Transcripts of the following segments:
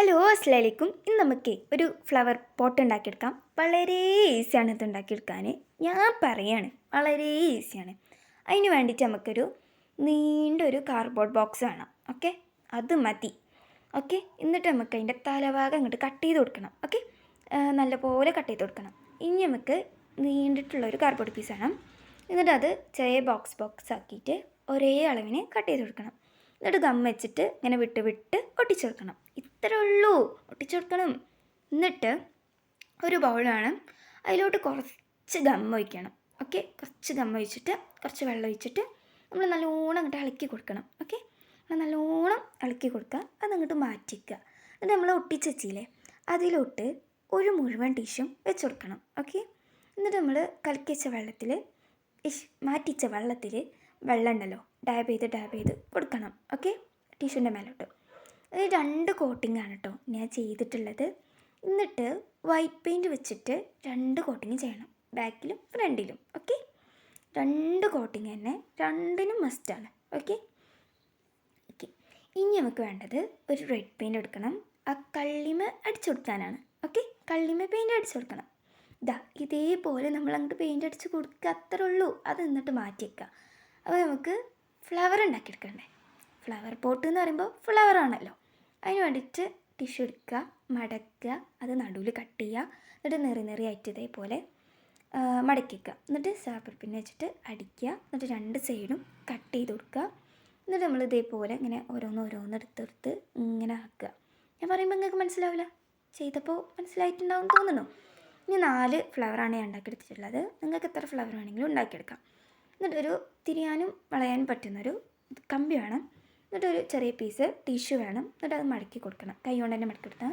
Hello അസ്ലാലിക്കും ഇന്ന് നമുക്ക് ഒരു ഫ്ലവർ പോട്ട് ഉണ്ടാക്കിയെടുക്കാം. വളരെ ഈസിയാണ് ഇത് ഉണ്ടാക്കിയെടുക്കാൻ ഞാൻ പറയാണ് വളരെ ഈസിയാണ് അതിന് വേണ്ടിയിട്ട് നമുക്കൊരു നീണ്ടൊരു കാർഡ്ബോർഡ് ബോക്സ് വേണം ഓക്കെ അത് മതി ഓക്കെ എന്നിട്ട് നമുക്ക് അതിന്റെ തലഭാഗം അങ്ങോട്ട് കട്ട് ചെയ്ത് കൊടുക്കണം ഓക്കെ നല്ലപോലെ കട്ട് ചെയ്ത് കൊടുക്കണം. ഇനി നമുക്ക് നീണ്ടിട്ടുള്ള ഒരു കാർഡ്ബോർഡ് പീസ് വേണം. എന്നിട്ട് അത് ചെറിയ ബോക്സ് ബോക്സ് ആക്കിയിട്ട് ഒരേ അളവിന് കട്ട് ചെയ്ത് കൊടുക്കണം. എന്നിട്ട് ഗം വെച്ചിട്ട് ഇങ്ങനെ വിട്ട് വിട്ട് ഒട്ടിച്ചു ഇത്രേ ഉള്ളൂ. ഒട്ടിച്ചു കൊടുക്കണം. എന്നിട്ട് ഒരു ബൗളാണ് അതിലോട്ട് കുറച്ച് ദം ഒഴിക്കണം. ഓക്കെ കുറച്ച് ദം ഒഴിച്ചിട്ട് കുറച്ച് വെള്ളം ഒഴിച്ചിട്ട് നമ്മൾ നല്ലോണം അങ്ങോട്ട് ഇളക്കി കൊടുക്കണം. ഓക്കെ നല്ലോണം ഇളക്കി കൊടുക്കുക. അത് അങ്ങോട്ട് മാറ്റിക്കുക. എന്നിട്ട് നമ്മൾ ഒട്ടിച്ച് വെച്ചില്ലേ അതിലോട്ട് ഒരു മുഴുവൻ ടീഷും വെച്ച് കൊടുക്കണം. ഓക്കെ എന്നിട്ട് നമ്മൾ കലക്കി വെച്ച വെള്ളത്തിൽ ഇഷ് മാറ്റിച്ച വെള്ളത്തിൽ വെള്ളം ഉണ്ടല്ലോ ഡാബ് ചെയ്ത് ഡാബ് ചെയ്ത് കൊടുക്കണം. ഓക്കെ ടിഷ്യൂന്റെ മേലോട്ട്. അത് രണ്ട് കോട്ടിംഗ് ആണ് കേട്ടോ ഞാൻ ചെയ്തിട്ടുള്ളത്. എന്നിട്ട് വൈറ്റ് പെയിന്റ് വെച്ചിട്ട് രണ്ട് കോട്ടിങ് ചെയ്യണം. ബാക്കിലും ഫ്രണ്ടിലും ഓക്കെ രണ്ട് കോട്ടിങ് തന്നെ രണ്ടിനും മസ്റ്റാണ് ഓക്കെ ഓക്കെ ഇനി നമുക്ക് വേണ്ടത് ഒരു റെഡ് പെയിന്റ് എടുക്കണം. ആ കള്ളിമ അടിച്ചു കൊടുക്കാനാണ് ഓക്കെ കള്ളിമ പെയിന്റ് അടിച്ചു കൊടുക്കണം. ഇതാ ഇതേപോലെ നമ്മൾ അങ്ങോട്ട് പെയിന്റ് അടിച്ച് കൊടുക്കുക അത്രേ ഉള്ളൂ. അത് എന്നിട്ട് മാറ്റി വയ്ക്കുക അപ്പോൾ നമുക്ക് ഫ്ലവർ ഉണ്ടാക്കിയെടുക്കണ്ടേ ഫ്ലവർ പോട്ട് എന്ന് പറയുമ്പോൾ ഫ്ലവർ ആണല്ലോ. അതിന് വേണ്ടിയിട്ട് ടിഷ്യൂ എടുക്കുക മടക്കുക അത് നടുവിൽ കട്ട് ചെയ്യുക എന്നിട്ട് നെറി നെറി ആയിട്ട് ഇതേപോലെ മടക്കി വെക്കുക. എന്നിട്ട് സാപ്പർ പിന്നെ വെച്ചിട്ട് അടിക്കുക. എന്നിട്ട് രണ്ട് സൈഡും കട്ട് ചെയ്ത് കൊടുക്കുക. എന്നിട്ട് നമ്മൾ ഇതേപോലെ ഇങ്ങനെ ഓരോന്ന് ഓരോന്ന് എടുത്തെടുത്ത് ഇങ്ങനെ ആക്കുക. ഞാൻ പറയുമ്പോൾ നിങ്ങൾക്ക് മനസ്സിലാവില്ല? ചെയ്തപ്പോൾ മനസ്സിലായിട്ടുണ്ടാവും തോന്നുന്നു. ഇനി നാല് ഫ്ലവറാണ് ഞാൻ ഉണ്ടാക്കിയെടുത്തിട്ടുള്ളത് നിങ്ങൾക്ക് എത്ര ഫ്ലവർ വേണമെങ്കിലും ഉണ്ടാക്കിയെടുക്കാം എന്നിട്ടൊരു തിരിയാനും വളയാനും പറ്റുന്നൊരു കമ്പി വേണം എന്നിട്ടൊരു ചെറിയ പീസ് ടിഷ്യൂ വേണം. എന്നിട്ട് അത് മടക്കി കൊടുക്കണം. കൈ കൊണ്ട് തന്നെ മടക്കി കൊടുത്താൽ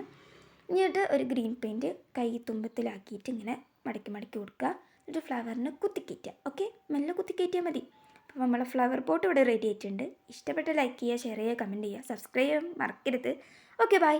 എന്നിട്ട് ഒരു ഗ്രീൻ പെയിന്റ് കൈ തുമ്പത്തിലാക്കിയിട്ട് ഇങ്ങനെ മടക്കി മടക്കി കൊടുക്കുക. എന്നിട്ട് ഫ്ലവറിന് കുത്തിക്കയറ്റുക ഓക്കെ മെല്ലെ കുത്തിക്കയറ്റിയാൽ മതി. അപ്പോൾ നമ്മളെ ഫ്ലവർ പോട്ട് ഇവിടെ റെഡി ആയിട്ടുണ്ട്. ഇഷ്ടപ്പെട്ട ലൈക്ക് ചെയ്യുക ഷെയർ ചെയ്യുക കമന്റ് ചെയ്യുക സബ്സ്ക്രൈബ് ചെയ്യാൻ മറക്കരുത്. Okay bye